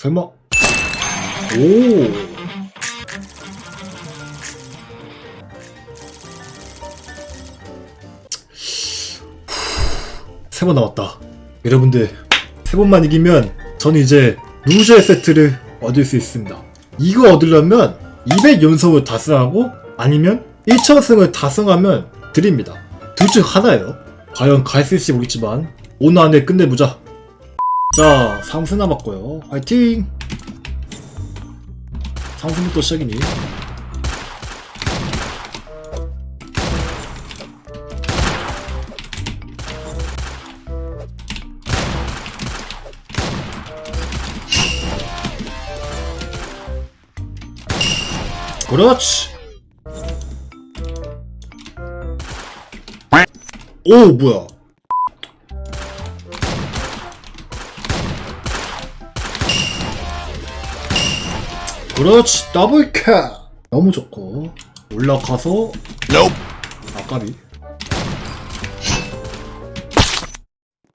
설마 오 세 번 남았다. 여러분들, 세 번만 이기면 저는 이제 루저의 세트를 얻을 수 있습니다. 이거 얻으려면 200연속을 달성하고 아니면 1천승을 달성하면 드립니다. 둘 중 하나예요. 과연 갈수 있을지 모르겠지만 오늘 안에 끝내보자. 자, 상승 남았고요. 화이팅! 상승부터 시작이니. 그렇지. 오 뭐야? 그렇지 더블캐 너무 좋고. 올라가서. 아까비.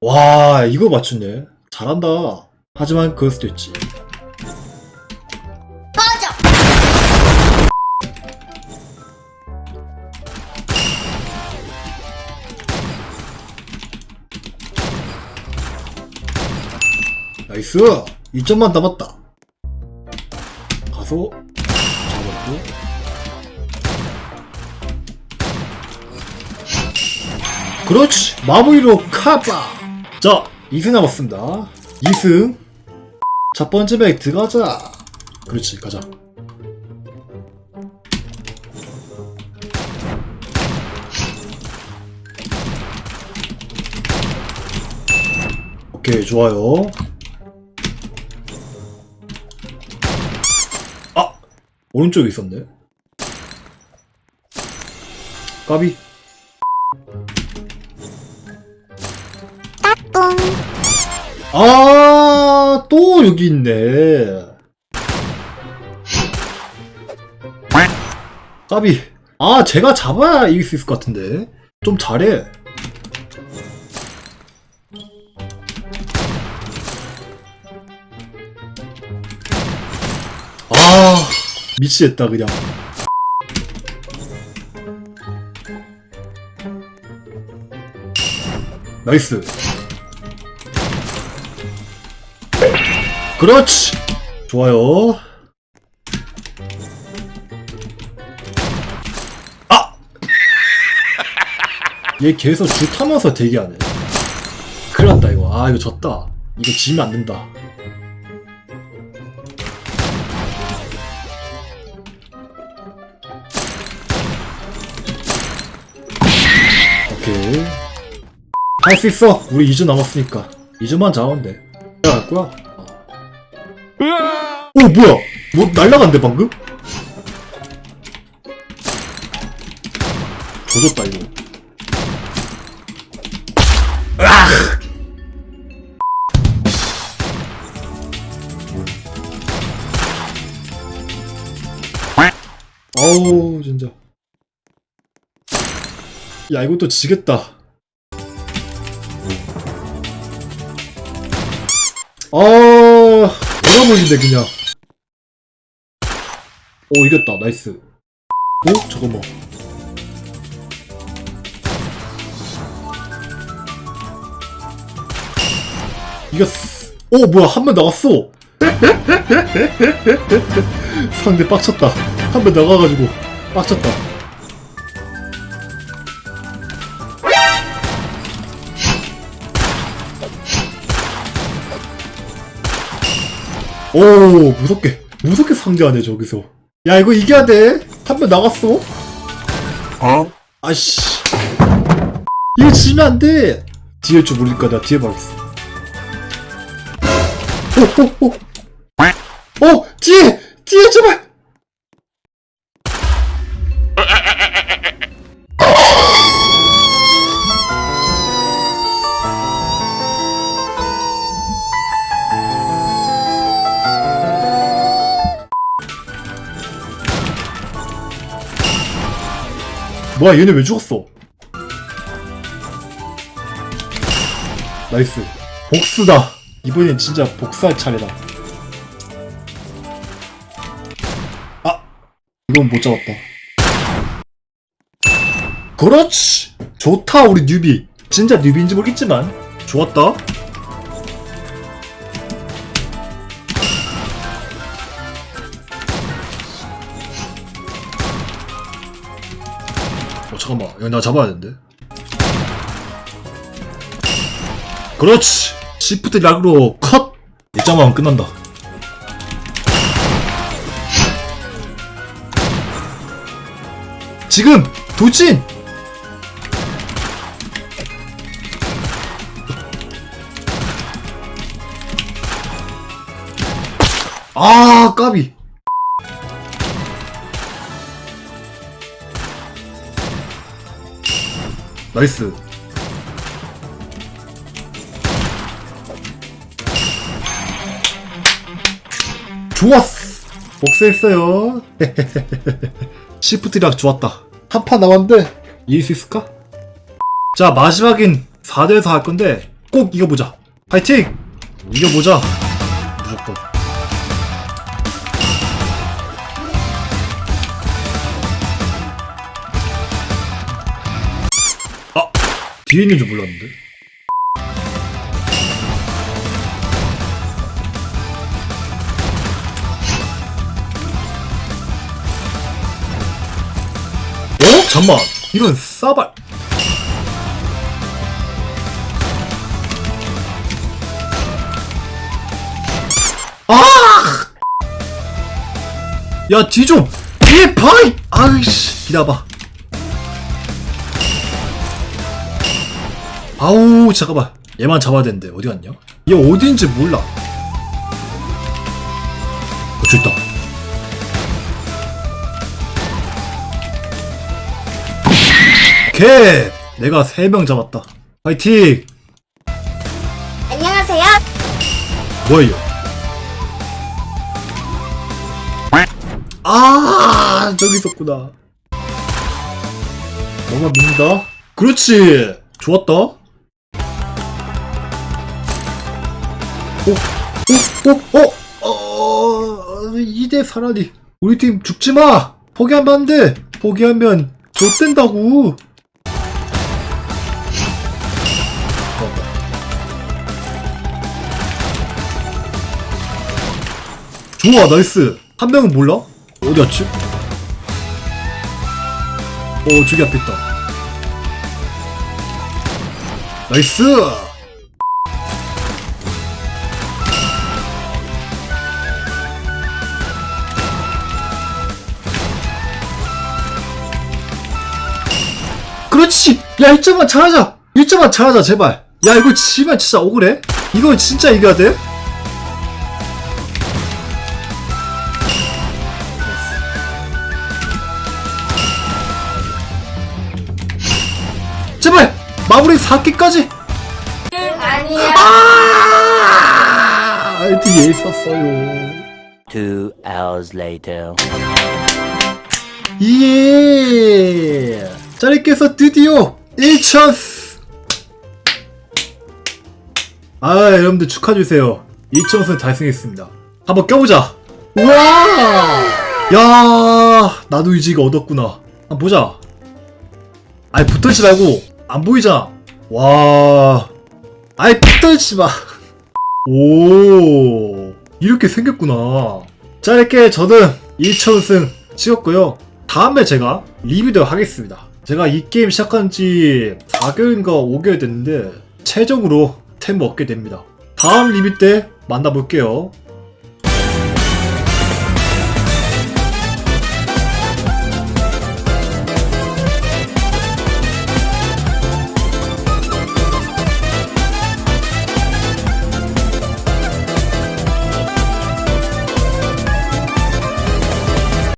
와 이거 맞췄네. 잘한다. 하지만 그럴 수도 있지. 나이스! 2점만 남았다 가서 잡았고. 그렇지. 마무리로 카바. 자 2승 남았습니다. 2승. 첫 번째 백 들어가자. 그렇지 가자. 오케이 좋아요 오른쪽에 있었네 까비 아, 또 여기 있네. 까비. 아, 제가 잡아야 이길 수 있을 것 같은데. 좀 잘해. 미치겠다, 그냥. 나이스. 그렇지. 좋아요. 아! 얘 계속 줄 타면서 대기하네. 큰일 났다, 이거. 아, 이거 졌다. 이거 지면 안 된다. 할 수 있어. 우리 2주 남았으니까. 2주만 잡으면 돼. 내가 갈 거야? 오 뭐야 뭐 날라간대 방금? 조졌다 이거 아! 어우 진짜 야 이것도 지겠다 아 잃어버린데 그냥. 오 이겼다. 나이스. 오 잠깐만. 이겼어. 오 뭐야 한 번 나갔어. 상대 빡쳤다. 한 번 나가가지고 빡쳤다 오 무섭게. 무섭게 상대하네 저기서. 야 이거 이겨야 돼한 번 나갔어? 어? 아씨. 이거 지면 안돼. 뒤에 줄 모르니까? 나 뒤에 봐야겠어. 오오오 어 뒤에! 뒤에 제발 뭐야 얘네 왜 죽었어? 나이스. 복수다. 이번엔 진짜 복수할 차례다. 아! 이건 못 잡았다. 그렇지! 좋다 우리 뉴비. 진짜 뉴비인지 모르겠지만. 좋았다. 어, 잠깐만. 이거 나 잡아야 되는데. 그렇지! 시프트 락으로 컷! 일장만 끝난다. 지금! 도진! 아, 까비. 나이스. 좋았어. 복수했어요. 시프트락 좋았다. 한 판 남았는데 이길 수 있을까? 자 마지막인 4대4 할 건데 꼭 이겨보자. 파이팅! 이겨보자. 무조건. 뒤에 있는 줄 몰랐는데. 어? 잠만 이런 싸발 아! 야, 뒤 좀! 뒤에 바이! 아이씨, 기다봐. 아우, 잠깐만. 얘만 잡아야 되는데, 어디 갔냐? 얘 어디인지 몰라. 어, 저 있다. 개! 내가 3명 잡았다. 파이팅! 안녕하세요. 뭐예요? 아 저기 있었구나 너가 믿는다 그렇지 좋았다 오, 오, 오, 오, 어, 2대 4라니 우리 팀 죽지 마! 포기하면 안 돼! 포기하면 좆된다고! 좋아 나이스. 한 명은 몰라? 어디 갔지? 어 저기 앞에 있다. 나이스 그렇지. 야 1점만 잘하자 1점만 잘하자 제발. 야 이거 지면 진짜 억울해. 이거 진짜 이겨야 돼? 제발 마무리 4개까지. 아니야. 아! 뒤에 있었어요. Two hours later. 예. 짜리께서 드디어 1천스. 아 여러분들 축하해주세요. 1천스 달성했습니다. 한번 껴보자. 우와! 야 나도 이제 이거 얻었구나. 한번 보자. 아이 붙어있지 말고 안 보이잖아. 와. 아이 붙어있지 마. 오, 이렇게 생겼구나. 자, 이렇게 저는 1천승 찍었고요. 다음에 제가 리뷰도 하겠습니다. 제가 이 게임 시작한 지 4개월인가 5개월 됐는데, 최종으로 템을 얻게 됩니다. 다음 리뷰 때 만나볼게요.